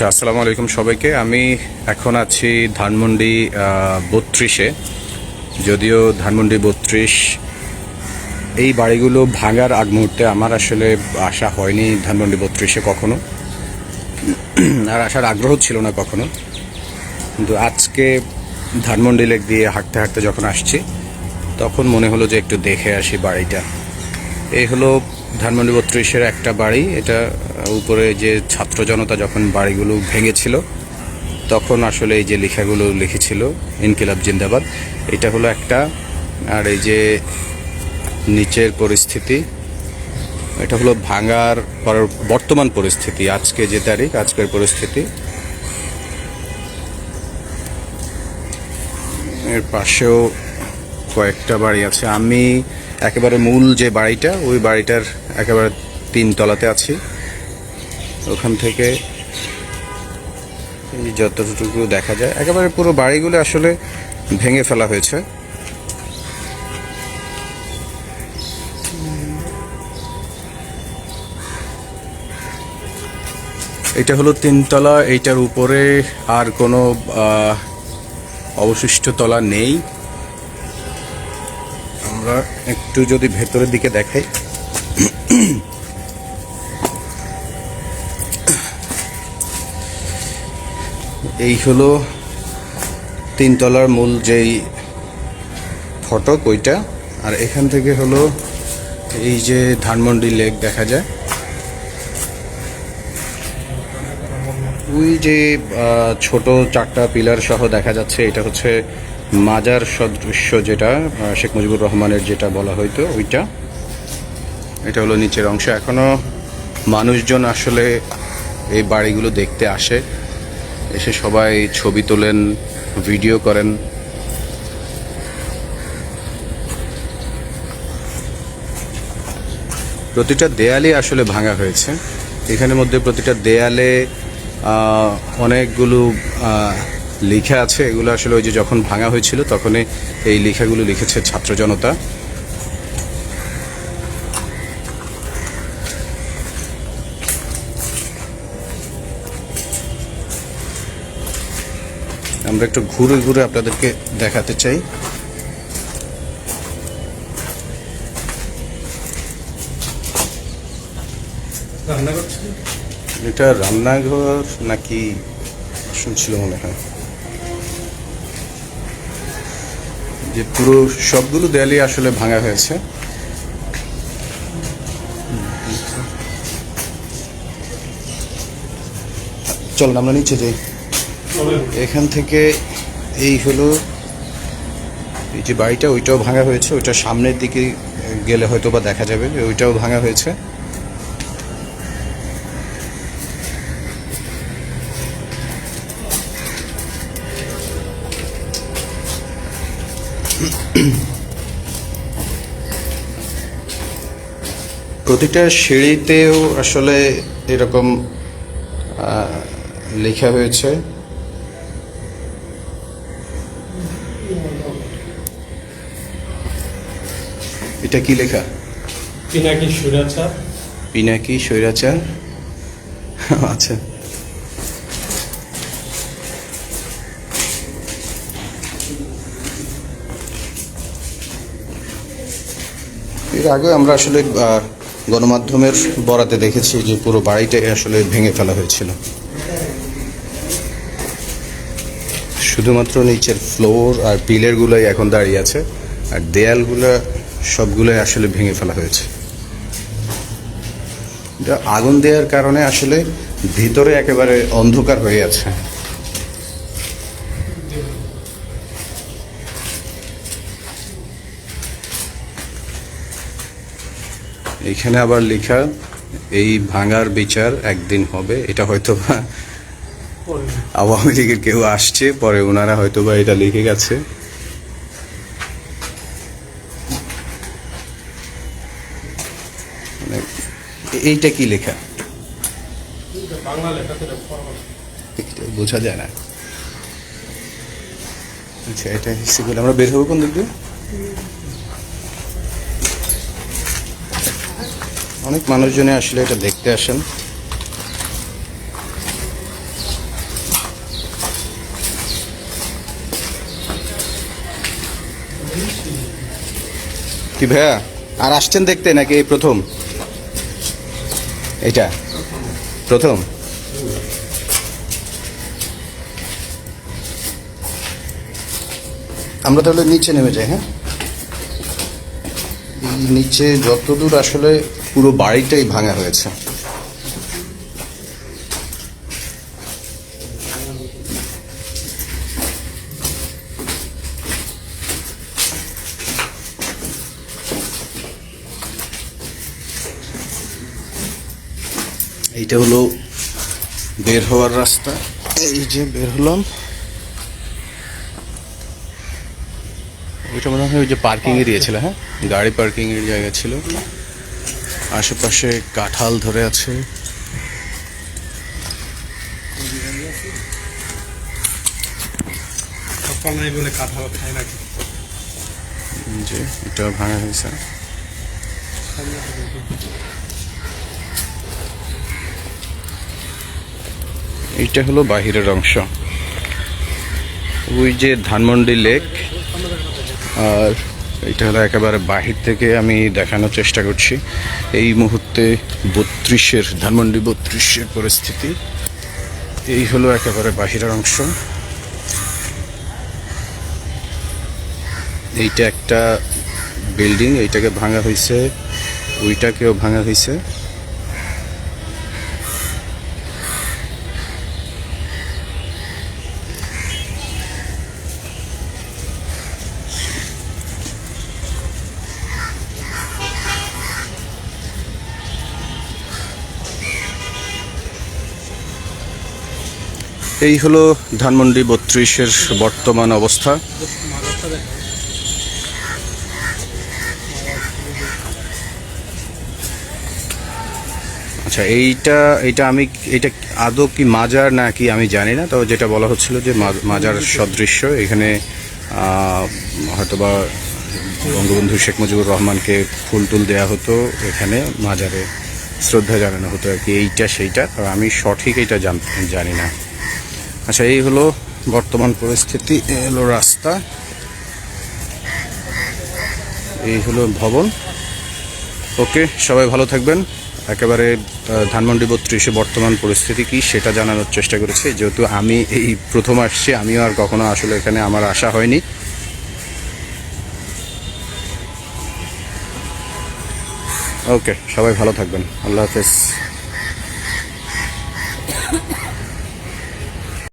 আচ্ছা আসসালামু আলাইকুম সবাইকে। আমি এখন আছি ধানমন্ডি বত্রিশে। যদিও ধানমন্ডি বত্রিশ, এই বাড়িগুলো ভাঙার আগ মুহূর্তে আমার আসলে আশা হয়নি ধানমন্ডি বত্রিশে কখনো। আর আসার আগ্রহ ছিল না কখনো। কিন্তু আজকে ধানমন্ডি লেক দিয়ে হাঁটতে হাঁটতে যখন আসছি, তখন মনে হলো যে একটু দেখে আসি বাড়িটা। এই হলো ধানমন্ডি বত্রিশের একটা বাড়ি, এটা উপরে যে ছাত্র জনতা যখন বাড়িগুলো ভেঙেছিল, তখন আসলে এই যে লেখাগুলো লিখেছিল, ইনকিলাব জিন্দাবাদ, এটা হলো একটা, আর এই যে নিচের পরিস্থিতি, এটা হলো ভাঙার বর্তমান পরিস্থিতি, আজকে যে তারিখ, আজকের পরিস্থিতি। এর পাশেও কয়েকটা বাড়ি আছে। আমি একেবারে মূল যে বাড়িটা, ওই বাড়িটার একেবারে তিন তলাতে আছি। ওখান থেকে যতটুকু দেখা যায়, একেবারে পুরো বাড়িগুলো আসলে ভেঙে ফেলা হয়েছে। এটা হলো তিনতলা, এইটার উপরে আর কোনো অবশিষ্ট তলা নেই। আমরা একটু যদি ভেতরের দিকে দেখাই। এই হলো তিনতলার মূল যেই ফটক ওইটা, আর এখান থেকে হলো এই যে ধানমন্ডি লেক দেখা যায়। ওই যে ছোট চারটা পিলার সহ দেখা যাচ্ছে, এটা হচ্ছে মাজার সদৃশ্য যেটা শেখ মুজিবুর রহমানের যেটা বলা হয়তো ওইটা। এটা হলো নিচের অংশ। এখনও মানুষজন আসলে এই বাড়িগুলো দেখতে আসে। এসে সবাই ছবি তোলেন, ভিডিও করেন। প্রতিটা দেয়ালই আসলে ভাঙা হয়েছে। এখানের মধ্যে প্রতিটা দেয়ালে অনেকগুলো লেখা আছে এগুলো আসলে ওই যে যখন ভাঙা হয়েছিল তখনই এই লেখাগুলো লিখেছে ছাত্র জনতা। আমরা একটু ঘুরে ঘুরে আপনাদেরকে দেখাতে চাই। এটা রান্নাঘর নাকি শুনছিল মনে হয়। যে পুরো সবগুলো দেয়ালই আসলে ভাঙা হয়েছে। চলুন, আমরা নিচে যাই। এখান থেকে এই হলো, এই যে বাড়িটা, ওইটাও ভাঙা হয়েছে। ওইটা সামনের দিকে গেলে হয়তো বা দেখা যাবে ওইটাও ভাঙা হয়েছে। প্রতিটা সিঁড়িতেও আসলে এরকম লেখা হয়েছে। এটা কি লেখা? পিনাকি সুরাচার পিনাকি স্বৈরাচার আচ্ছা। এর আগে আমরা আসলে গণমাধ্যমের বরাতে দেখেছি যে পুরো বাড়িটাই আসলে ভেঙে ফেলা হয়েছিল। শুধুমাত্র নিচের ফ্লোর আর পিলারগুলোই এখন দাঁড়িয়ে আছে, আর দেয়ালগুলো সবগুলোই আসলে ভেঙে ফেলা হয়েছে। আগুন দেওয়ার কারণে আসলে ভিতরে একেবারে অন্ধকার হয়ে আছে। এখানে আবার লেখা, এই ভাঙার বিচার একদিন হবে। এটা হয়তো বা আওয়ামী লীগের কেউ আসছে, পরে ওনারা হয়তো বা এটা লিখে গেছে। মানে এইটা কি লেখা? বোঝা যায় না। আচ্ছা এটা সিগুলো আমরা বের হব কোন দিক দিয়ে? অনেক মানুষজনে আসলে এটা দেখতে আসেন। কি ভাইয়া? আর আসছেন দেখতে নাকি এই প্রথম? এটা প্রথম? আমরা তাহলে নিচে নেমে যাই হ্যাঁ? নিচে যতদূর আসলে পুরো বাড়িটাই ভাঙা হয়েছে। এইটা হলো বের হওয়ার রাস্তা। এই যে বের হলাম। ওইটা মনে হয় ওই যে পার্কিং এরিয়া ছিল হ্যাঁ? গাড়ি পার্কিং এর জায়গা ছিল। আশেপাশে কাঁঠাল ধরে আছে। সকাল বলে কাঁঠাল খায় নাকি? এই এটা ভাঙা হয়েছে। এইটা হলো বাহিরের অংশ। ওই যে ধানমন্ডি লেক আর এটা হলো একেবারে বাহির থেকে আমি দেখানোর চেষ্টা করছি। এই মুহূর্তে বত্রিশের, ধানমন্ডি বত্রিশের পরিস্থিতি। এই হলো একেবারে বাহিরের অংশ। এইটা একটা বিল্ডিং, এইটাকে ভাঙা হয়েছে, ওইটাকেও ভাঙা হয়েছে। এই হলো ধানমন্ডি বত্রিশের বর্তমান অবস্থা। আচ্ছা এইটা এইটা আমি এটা আদৌ কি মাজার না কি আমি জানি না তো যেটা বলা হচ্ছিল যে মাজার সদৃশ্য। এখানে হয়তোবা বঙ্গবন্ধু শেখ মুজিবুর রহমানকে ফুল টুল দেওয়া হতো এখানে, মাজারে শ্রদ্ধা জানানো হতো আর কি, এইটা সেইটা আমি সঠিক এটা জানি না। আচ্ছা এই হলো বর্তমান পরিস্থিতি এই হলো রাস্তা, এই হলো ভবন। ওকে, সবাই ভালো থাকবেন। একেবারে ধানমন্ডি বত্রিশে বর্তমান পরিস্থিতি কি সেটা জানানোর চেষ্টা করেছি। যেহেতু আমি এই প্রথম আসছি, আমিও আর কখনো আসলে এখানে আমার আশা হয়নি। ওকে, সবাই ভালো থাকবেন। আল্লাহ হাফেজ।